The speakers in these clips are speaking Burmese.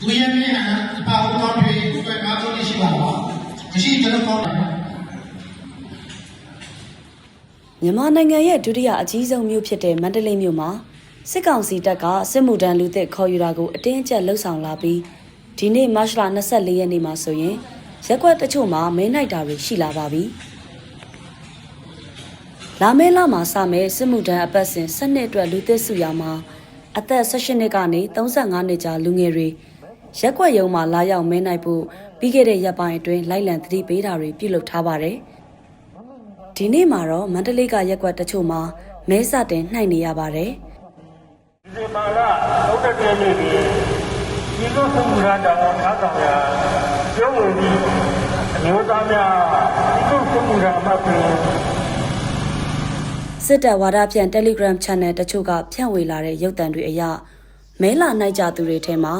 သူရဲ့မျက်နှာအပါအဝင်တွေအတွက်ကားလို့ရှိပါတော့မရှိကျွန်တော်ကောင်းတယ်မြန်မာနိုင်ငံရဲ့ဒုတိယအကြီးဆုံးမြို့ဖြစ်တဲ့မန္တလေးမြို့မှာစစ်ကောင်စီတပ်ကစစ်မှုထမ်းလူသစ်ခေါ်ယူတာကိုအတင်းအကျပ်လှုပ်ဆောင်လာပြီးဒီနေ့မတ်လ24ရက်နေ့မှာဆိုရင်ရက်ကွက်တချို့မှာမဲနိုင်တာတွေရှိလာပါပြီ။လာမဲလမှာစမဲ့စစ်မှုထမ်းအပတ်စဉ်၁၂အတွက်လူသစ်စုရမှာအသက်18နှစ်ကနေ35နှစ်ကြာလူငယ်တွေ ရက်ကွက်ရုံမှာလာရောက်မဲနိုင်ဖို့ပြီးခဲ့တဲ့ရက်ပိုင်းအတွင်းလိုက်လံသတိပေးတာတွေပြုလုပ်ထားပါတယ်။ဒီနေ့မှာတော့မန္တလေးကရက်ကွက်တချို့မှာမဲစတင်နှိုက်နေရပါတယ်ဒီဇင်ဘာလ31ရက်နေ့ဒီဒီလိုဆုံးမူရတာဝန်ထားဆောင်ရာကျုံးဝင်ပြီးအမျိုးသားများဒီလိုဆုံးမူရအမှတ်ပြု။စစ်တပ်ဝါဒဖြန့် Telegram Channel တချို့ကဖြန့်ဝေလာတဲ့ရုပ်သံတွေအရမဲလာနှိုက်ကြသူတွေထဲမှာ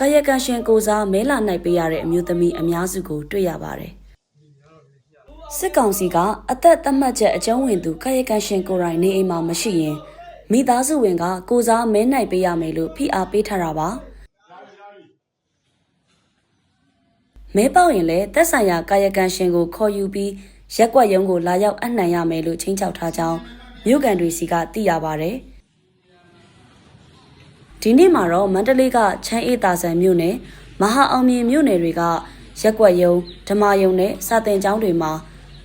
ကာယကံရှင်ကိုစားမဲလာနှိုက်ပေးရတဲ့အမျိုးသမီးအများစုကိုတွေ့ရပါတယ်။စစ်ကောင်စီကအသက်သတ်မှတ်ချက်အကျုံးဝင်သူကာယကံရှင်ကိုယ်တိုင်နေအိမ်မှာမရှိရင်မိသားစုဝင်ကကိုစားမဲနိုင်ပေးရမယ်လို့ဖိအားပေးထားတာပါ။မဲပေါက်ရင်လည်းသက်ဆိုင်ရာကာယကံရှင်ကိုခေါ်ယူပြီးရက်ကွက်ရုံးကိုလာရောက်အနှံရမယ်လို့ချင်းချောက်ထားကြောင်းမြို့ကန်တွေစီကသိရပါဗျ။ ဒီနေ့မှာတော့မန္တလေးကချမ်းအေးတာဆန်မြို့နယ်မဟာအောင်မြင်မြို့နယ်တွေကရက်ကွက်ရုံးဓမ္မယုံနဲ့စာတင်ကျောင်းတွေမှာ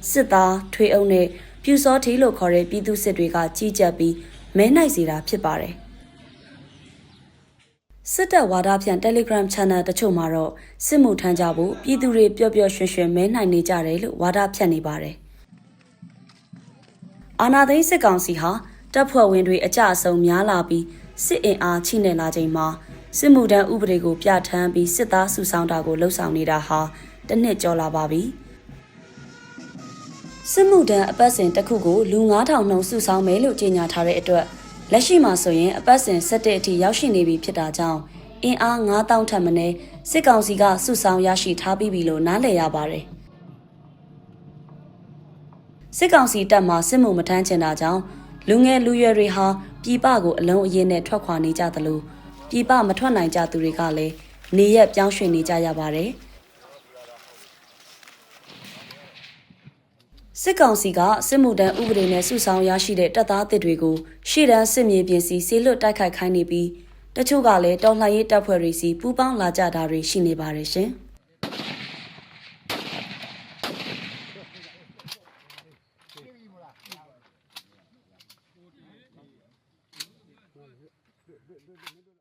စစ်သားထွေအုပ်နဲ့ပြူစောထီလို့ခေါ်တဲ့ပြည်သူစစ်တွေကကြီးကြပ်ပြီးမဲနိုင်စေတာဖြစ်ပါတယ်။စစ်တပ်ဝါဒဖြန့် Telegram Channel တချို့မှာတော့စစ်မှုထမ်းကြဖို့ပြည်သူတွေပျော့ပျော့ရွှင်ရွှင်မဲနိုင်နေကြတယ်လို့ဝါဒဖြန့်နေပါတယ်။အာနာသိန်းစစ်ကောင်စီဟာတပ်ဖွဲ့ဝင်တွေအကြအဆုံများလာပြီး စစ်အင်အားချိနဲ့လာချိန်မှာစစ်မှုထမ်းဥပဒေကိုပြဋ္ဌာန်းပြီးစစ်သားစုဆောင်းတာကိုလှုံ့ဆော်နေတာဟာတစ်နှစ်ကျော်လာပါပြီ။စစ်မှုထမ်းအပတ်စဉ်တစ်ခုကိုလူ9000နှုန်းစုဆောင်းမယ်လို့ကြေညာထားတဲ့အတွက်လက်ရှိမှာဆိုရင်အပတ်စဉ်7တဲ့အထိရောက်ရှိနေပြီဖြစ်တာကြောင့်အင်အား9000ထက်မနည်းစစ်ကောင်စီကစုဆောင်းရရှိထားပြီးပြီလို့နားလည်ရပါတယ်။စစ်ကောင်စီတပ်မှစစ်မှုမထမ်းချင်တာကြောင့် လူငယ်လူရွယ်တွေဟာပြည်ပကိုအလုံးအရင်နဲ့ထွက်ခွာနေကြသလိုပြည်ပမထွက်နိုင်ကြသူတွေကလည်းနေရက်ပြောင်းရွှေ့နေကြရပါတယ်။စစ်ကောင်စီကစစ်မှုထမ်းဥပဒေနဲ့စုဆောင်းရရှိတဲ့တပ်သားအသစ်တွေကိုရှေ့တန်းစစ်မြေပြင်စီဆေးလွတ်တိုက်ခိုက်ခိုင်းနေပြီးတချို့ကလည်းတော်လှန်ရေးတပ်ဖွဲ့တွေစီပူးပေါင်းလာကြတာတွေရှိနေပါတယ်ရှင်။ Böyle, böyle, böyle.